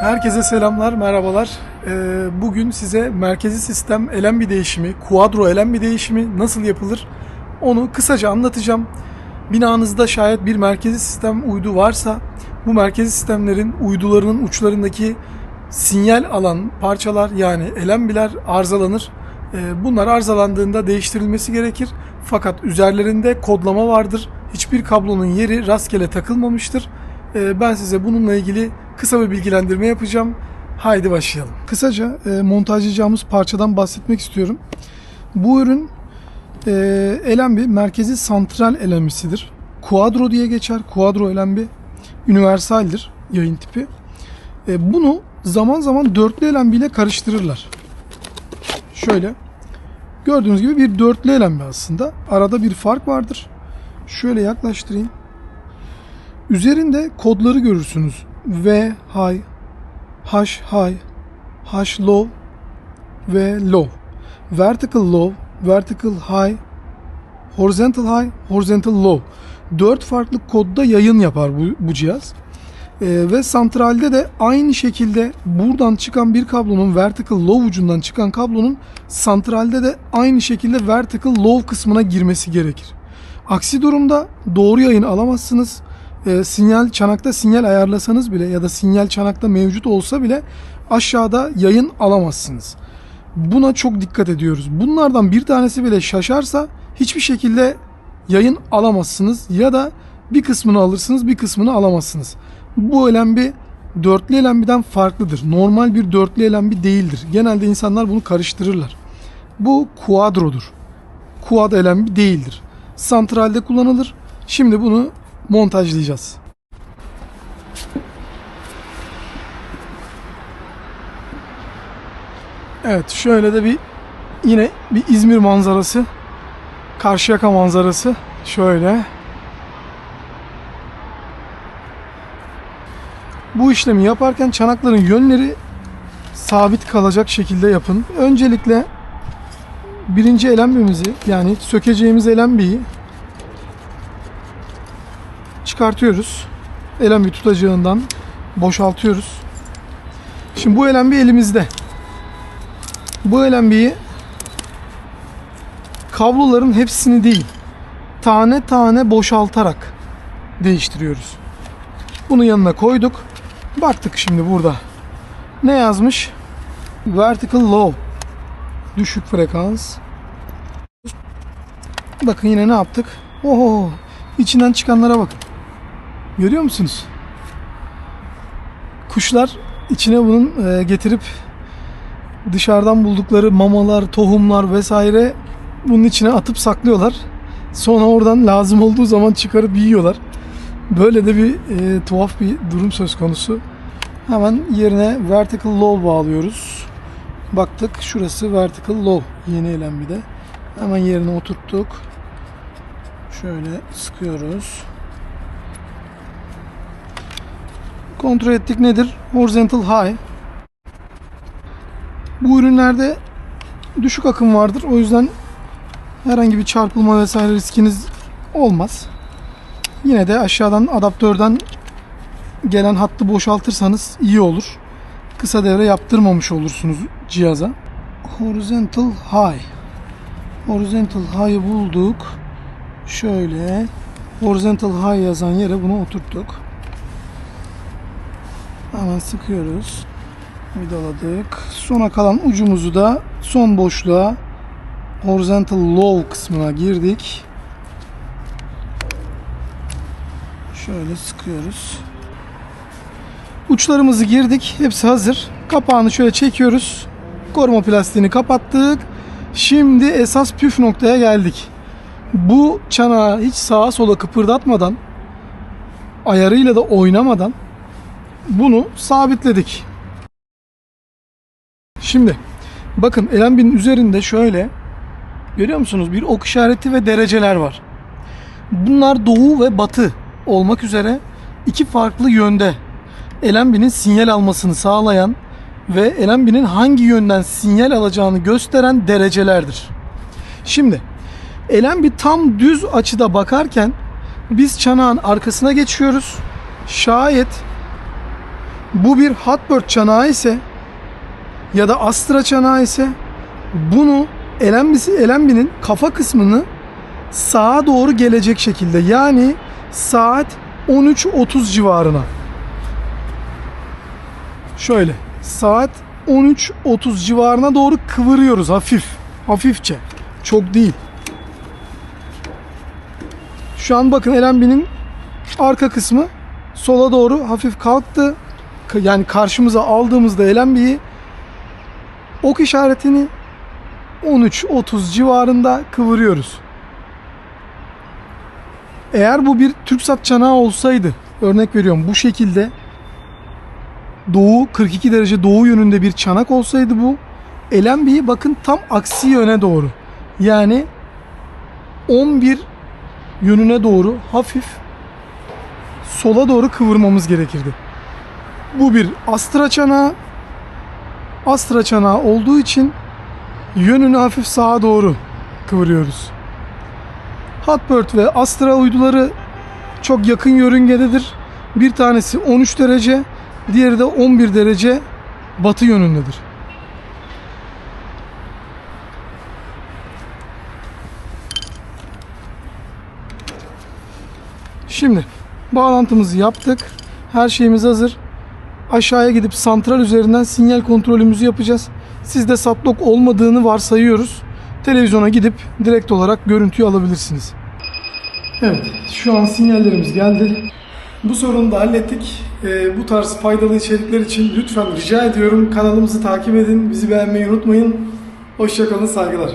Herkese selamlar, merhabalar. Ee, bugün size merkezi sistem LNB değişimi, kuadro LNB değişimi nasıl yapılır onu kısaca anlatacağım. Binanızda şayet bir merkezi sistem uydu varsa bu merkezi sistemlerin uydularının uçlarındaki sinyal alan parçalar yani LNB'ler arızalanır. Ee, bunlar arızalandığında değiştirilmesi gerekir. Fakat üzerlerinde kodlama vardır. Hiçbir kablonun yeri rastgele takılmamıştır. Ee, Ben size bununla ilgili kısa bir bilgilendirme yapacağım. Haydi başlayalım. Kısaca e, montajlayacağımız parçadan bahsetmek istiyorum. Bu ürün e, LNB merkezi santral LNB'sidir. Quadro diye geçer. Quadro LNB universaldir yayın tipi. E, bunu zaman zaman dörtlü LNB ile karıştırırlar. Şöyle gördüğünüz gibi bir dörtlü LNB aslında. Arada bir fark vardır. Şöyle yaklaştırayım. Üzerinde kodları görürsünüz. V high, H high, H low ve low. Vertical low, vertical high, horizontal high, horizontal low. Dört farklı kodda yayın yapar bu, bu cihaz. Ee, ve santralde de aynı şekilde buradan çıkan bir kablonun vertical low ucundan çıkan kablonun santralde de aynı şekilde vertical low kısmına girmesi gerekir. Aksi durumda doğru yayın alamazsınız. E, sinyal çanakta sinyal ayarlasanız bile ya da sinyal çanakta mevcut olsa bile aşağıda yayın alamazsınız. Buna çok dikkat ediyoruz. Bunlardan bir tanesi bile şaşarsa hiçbir şekilde yayın alamazsınız ya da bir kısmını alırsınız bir kısmını alamazsınız. Bu LNB dörtlü LNB'den farklıdır. Normal bir dörtlü LNB değildir. Genelde insanlar bunu karıştırırlar. Bu quadrodur. Quad LNB değildir. Santralde kullanılır. Şimdi bunu montajlayacağız. Evet şöyle de bir yine bir İzmir manzarası. Karşıyaka manzarası. Şöyle. Bu işlemi yaparken çanakların yönleri sabit kalacak şekilde yapın. Öncelikle birinci elembimizi yani sökeceğimiz elembiyi çıkartıyoruz. Elembi tutacağından boşaltıyoruz. Şimdi bu elembi elimizde. Bu elembiyi kabloların hepsini değil, tane tane boşaltarak değiştiriyoruz. Bunu yanına koyduk. Baktık şimdi burada. Ne yazmış? Vertical low. Düşük frekans. Bakın yine ne yaptık? Oho, içinden çıkanlara bakın. Görüyor musunuz? Kuşlar içine bunun e, getirip dışarıdan buldukları mamalar, tohumlar vesaire bunun içine atıp saklıyorlar. Sonra oradan lazım olduğu zaman çıkarıp yiyorlar. Böyle de bir e, tuhaf bir durum söz konusu. Hemen yerine vertical low bağlıyoruz. Baktık şurası vertical low yeni LNB'de. Hemen yerine oturttuk. Şöyle sıkıyoruz. Kontrol ettik nedir? Horizontal high. Bu ürünlerde düşük akım vardır. O yüzden herhangi bir çarpılma vesaire riskiniz olmaz. Yine de aşağıdan adaptörden gelen hattı boşaltırsanız iyi olur. Kısa devre yaptırmamış olursunuz cihaza. Horizontal high. Horizontal high'ı bulduk. Şöyle horizontal high yazan yere bunu oturttuk. Hemen sıkıyoruz. Vidaladık. Sona kalan ucumuzu da son boşluğa horizontal low kısmına girdik. Şöyle sıkıyoruz. Uçlarımızı girdik. Hepsi hazır. Kapağını şöyle çekiyoruz. Koruma plastiğini kapattık. Şimdi esas püf noktaya geldik. Bu çanağı hiç sağa sola kıpırdatmadan ayarıyla da oynamadan bunu sabitledik. Şimdi bakın LNB'nin üzerinde şöyle görüyor musunuz bir ok işareti ve dereceler var. Bunlar doğu ve batı olmak üzere iki farklı yönde LNB'nin sinyal almasını sağlayan ve LNB'nin hangi yönden sinyal alacağını gösteren derecelerdir. Şimdi LNB tam düz açıda bakarken biz çanağın arkasına geçiyoruz. Şayet bu bir Hotbird çanağı ise ya da Astra çanağı ise bunu Elembisi, Elembi'nin kafa kısmını sağa doğru gelecek şekilde yani saat 13.30 civarına. Şöyle saat 13.30 civarına doğru kıvırıyoruz hafif. Hafifçe. Çok değil. Şu an bakın Elenbi'nin arka kısmı sola doğru hafif kalktı. Yani karşımıza aldığımızda Elenbi'yi ok işaretini 13.30 civarında kıvırıyoruz. Eğer bu bir TürkSat çanağı olsaydı, örnek veriyorum bu şekilde doğu 42 derece doğu yönünde bir çanak olsaydı bu Elenbi'yi bakın tam aksi yöne doğru. Yani 11 yönüne doğru hafif sola doğru kıvırmamız gerekirdi. Bu bir Astra çanağı. Astra çanağı olduğu için yönünü hafif sağa doğru kıvırıyoruz. Hotbird ve Astra uyduları çok yakın yörüngededir. Bir tanesi 13 derece, diğeri de 11 derece batı yönündedir. Şimdi bağlantımızı yaptık. Her şeyimiz hazır. Aşağıya gidip santral üzerinden sinyal kontrolümüzü yapacağız. Sizde satlok olmadığını varsayıyoruz. Televizyona gidip direkt olarak görüntüyü alabilirsiniz. Evet, şu an sinyallerimiz geldi. Bu sorunu da hallettik. Ee, bu tarz faydalı içerikler için lütfen rica ediyorum kanalımızı takip edin, bizi beğenmeyi unutmayın. Hoşçakalın, saygılar.